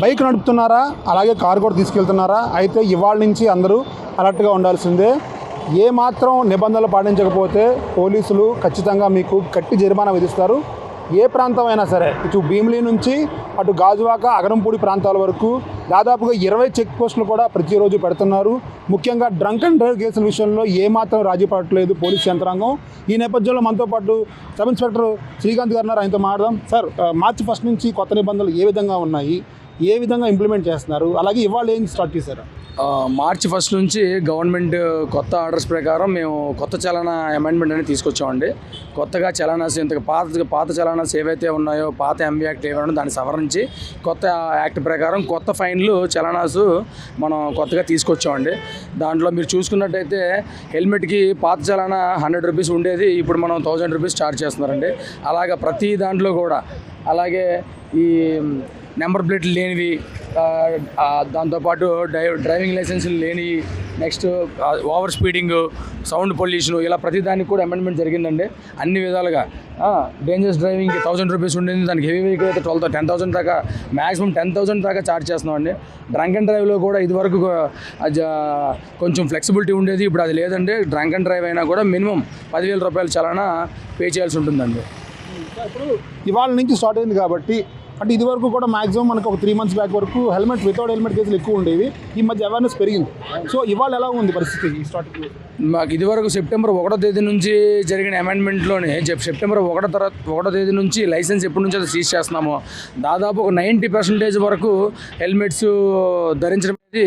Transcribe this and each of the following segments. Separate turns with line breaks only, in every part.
Bike నడుపుతున్నారా? అలాగే car కూడా తీసుకెళ్తున్నారా? అయితే ఇవాళ నుంచి అందరూ అలర్ట్గా ఉండాల్సిందే. ఏ మాత్రం నిబంధనలు పాటించకపోతే పోలీసులు ఖచ్చితంగా మీకు గట్టి జరిమానా విధిస్తారు. ఏ ప్రాంతం అయినా సరే ఇటు భీమిలి నుంచి అటు గాజువాక అగరంపూడి ప్రాంతాల వరకు దాదాపుగా ఇరవై చెక్ పోస్టులు కూడా ప్రతిరోజు పెడుతున్నారు. ముఖ్యంగా డ్రంక్ అండ్ డ్రైవ్ కేసుల విషయంలో ఏమాత్రం రాజీ పడట్లేదు పోలీస్ యంత్రాంగం. ఈ నేపథ్యంలో మనతో పాటు సబ్ ఇన్స్పెక్టర్ శ్రీకాంత్ గారు ఉన్నారు. ఆయనతో మాట్లాడదాం. సార్ మార్చి ఫస్ట్ నుంచి కొత్త నిబంధనలు ఏ విధంగా ఉన్నాయి? ఏ విధంగా ఇంప్లిమెంట్ చేస్తున్నారు? అలాగే ఇవాళ ఏం స్టార్ట్ చేశారు?
మార్చి ఫస్ట్ నుంచి గవర్నమెంట్ కొత్త ఆర్డర్స్ ప్రకారం మేము కొత్త చలన అమెండ్మెంట్ అనేది తీసుకొచ్చామండి. కొత్తగా చలనాస్ ఇంతకు పాత పాత చలనాస్ ఏవైతే ఉన్నాయో పాత ఎంబీ యాక్ట్ ఏమైనా దాన్ని సవరించి కొత్త యాక్ట్ ప్రకారం కొత్త ఫైన్లు చలనాస్ మనం కొత్తగా తీసుకొచ్చామండి. దాంట్లో మీరు చూసుకున్నట్టయితే హెల్మెట్కి పాత చలానా హండ్రెడ్ రూపీస్ ఉండేది ఇప్పుడు మనం థౌజండ్ రూపీస్ ఛార్జ్ చేస్తున్నారండి. అలాగా ప్రతి దాంట్లో కూడా అలాగే ఈ నెంబర్ ప్లేట్లు లేనివి దాంతోపాటు డ్రై డ్రైవింగ్ లైసెన్సులు లేనివి next over speeding sound pollution ఇలా ప్రతి దానికి కూడా అమెండ్మెంట్ జరిగిందండి. అన్ని విధాలుగా. డేంజరస్ డ్రైవింగ్కి థౌసండ్ రూపీస్ ఉండేది దానికి హెవీ వెహికల్ అయితే ట్వెల్వ్ టెన్ థౌసండ్ దాకా మాక్సిమం టెన్ థౌసండ్ దాకా ఛార్జ్ చేస్తున్నామండి. డ్రంక్ అండ్ డ్రైవ్లో కూడా ఇదివరకు కొంచెం ఫ్లెక్సిబిలిటీ ఉండేది ఇప్పుడు అది లేదండి. డ్రంక్ అండ్ డ్రైవ్ అయినా కూడా మినిమం పదివేల రూపాయల చలానా పే చేయాల్సి ఉంటుందండి.
ఇప్పుడు ఇవాళ నుంచి స్టార్ట్ అయింది కాబట్టి అంటే ఇది వరకు కూడా మాక్సిమం మనకు ఒక త్రీ మంత్స్ బ్యాక్ వరకు హెల్మెట్ వితౌట్ హెల్మెట్ కేసులు ఎక్కువ ఉండేవి. ఈ మధ్య అవేర్నెస్ పెరిగింది. సో ఇవాళ ఎలా ఉంది పరిస్థితి ఈ స్టార్టింగ్?
మాకు ఇదివరకు సెప్టెంబర్ ఒకటో తేదీ నుంచి జరిగిన అమెండ్మెంట్లోనే చెప్ సెప్టెంబర్ ఒకటో తర్వాత ఒకటో తేదీ నుంచి లైసెన్స్ ఎప్పటి నుంచి అది సీజ్ చేస్తున్నాము. దాదాపు ఒక నైంటీ పర్సెంటేజ్ వరకు హెల్మెట్స్ ధరించడం అనేది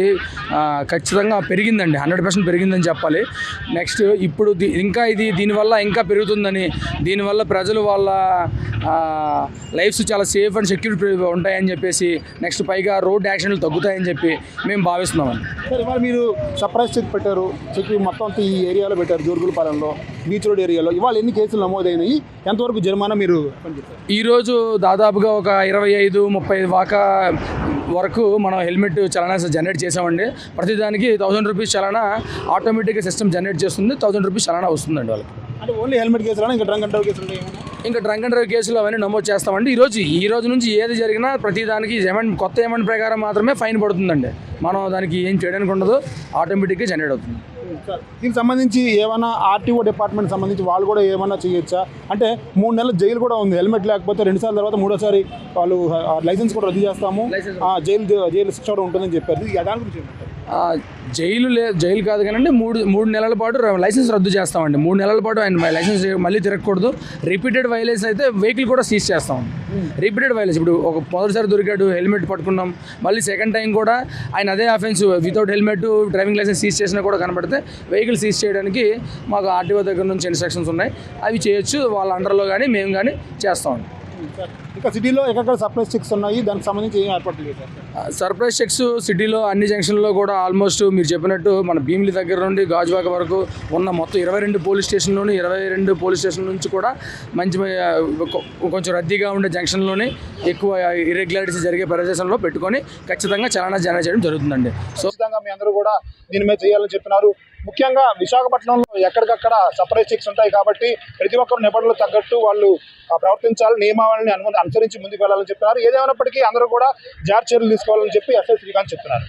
ఖచ్చితంగా పెరిగిందండి. హండ్రెడ్ పర్సెంట్ పెరిగిందని చెప్పాలి. నెక్స్ట్ ఇప్పుడు ఇంకా ఇది దీనివల్ల ఇంకా పెరుగుతుందని దీనివల్ల ప్రజలు వాళ్ళ లైఫ్స్ చాలా సేఫ్ అండ్ సెక్యూరిటీ ఉంటాయని చెప్పేసి నెక్స్ట్ పైగా రోడ్ యాక్సిడెంట్లు తగ్గుతాయని చెప్పి మేము భావిస్తున్నామండి.
మీరు సర్ప్రైజ్ చెక్ పెట్టారు. చెక్ మొత్తం ఈ ఏరియాలో పెట్టారు జోరుగులపాలెంలో బీచ్ రోడ్ ఏరియాలో. ఇవాళ ఎన్ని కేసులు నమోదైనాయి? ఎంతవరకు జరిమానా మీరు
ఈరోజు దాదాపుగా ఒక ఇరవై ఐదు ముప్పై దాకా వరకు మనం హెల్మెట్ చలనా జనరేట్ చేసామండి ప్రతిదానికి థౌసండ్ రూపీస్ చలనా ఆటోమేటిక్గా సిస్టమ్ జనరేట్ చేస్తుంది థౌసండ్ రూపీస్ చలనా వస్తుందండి వాళ్ళకి.
అంటే ఓన్లీ హెల్మెట్ కేసులు ఇంకా డ్రంక్ అండ్ డ్రైవ్ కేసులు?
ఇంకా డ్రంక్ అండ్ డ్రైవ్ కేసులు అవన్నీ నమోదు చేస్తామండి. ఈరోజు ఈ రోజు నుంచి ఏది జరిగినా ప్రతిదానికి ఎమెంట్ కొత్త ఎమెంట్ ప్రకారం మాత్రమే ఫైన్ పడుతుందండి. మనం దానికి ఏం చేయడానికి ఉండదు ఆటోమేటిక్గా జనరేట్ అవుతుంది.
దీనికి సంబంధించి ఏమైనా ఆర్టీఓ డిపార్ట్మెంట్ సంబంధించి వాళ్ళు కూడా ఏమైనా చేయొచ్చా? అంటే మూడు నెలల జైలు కూడా ఉంది. హెల్మెట్ లేకపోతే రెండు సార్లు తర్వాత మూడోసారి వాళ్ళు లైసెన్స్ కూడా రద్దు చేస్తాము. జైలు జైలు శిక్ష కూడా ఉంటుందని చెప్పారు. దాని గురించి
జైలు లే జైలు కాదు కానీ మూడు మూడు నెలల పాటు లైసెన్స్ రద్దు చేస్తామండి. మూడు నెలల పాటు ఆయన లైసెన్స్ మళ్ళీ తిరగకూడదు. రిపీటెడ్ వైలెన్స్ అయితే వెహికల్ కూడా సీజ్ చేస్తాం. రిపీటెడ్ వైలెన్స్ ఇప్పుడు ఒక మొదటిసారి దొరికాడు హెల్మెట్ పట్టుకున్నాం. మళ్ళీ సెకండ్ టైం కూడా ఆయన అదే offence without helmet driving licence seize చేసినా కూడా కనబడితే వెహికల్ సీజ్ చేయడానికి మాకు ఆర్టీఓ దగ్గర నుంచి ఇన్స్ట్రక్షన్స్ ఉన్నాయి. అవి చేయొచ్చు వాళ్ళ అండర్లో కానీ మేము కానీ చేస్తామండి
ఇంకా సిటీలో ఎక్కడ సప్లైస్ చెక్స్ ఉన్నాయి? దానికి సంబంధించి ఏం ఏర్పాట్లు చేశారు
సర్ప్రైజ్ చెక్స్ సిటీలో అన్ని జంక్షన్లో కూడా ఆల్మోస్ట్ మీరు చెప్పినట్టు మన భీమిలి దగ్గర నుండి గాజువాక వరకు ఉన్న మొత్తం ఇరవై రెండు పోలీస్ స్టేషన్లోని ఇరవై రెండు పోలీస్ స్టేషన్ నుంచి కూడా మంచి కొంచెం రద్దీగా ఉండే జంక్షన్లోని ఎక్కువ ఇర్రెగ్యులారిటీస్ జరిగే ప్రదేశంలో పెట్టుకొని ఖచ్చితంగా చలనా జన చేయడం జరుగుతుందండి. సో
ఖచ్చితంగా మీ అందరూ కూడా దీని మీద చేయాలని చెప్పినారు. ముఖ్యంగా విశాఖపట్నంలో ఎక్కడికక్కడ సపరేట్ చెక్స్ ఉంటాయి కాబట్టి ప్రతి ఒక్కరు నిబంధనలు తగ్గట్టు వాళ్ళు ప్రవర్తించాలి నియమావళిని అనుమతి అనుసరించి ముందుకు వెళ్ళాలని చెప్తున్నారు ఏదేమైనప్పటికీ అందరూ కూడా జాగ్రత్త చర్యలు తీసుకోవాలని చెప్పి ఎస్ఐ శ్రీకాంత్ చెప్తున్నారు.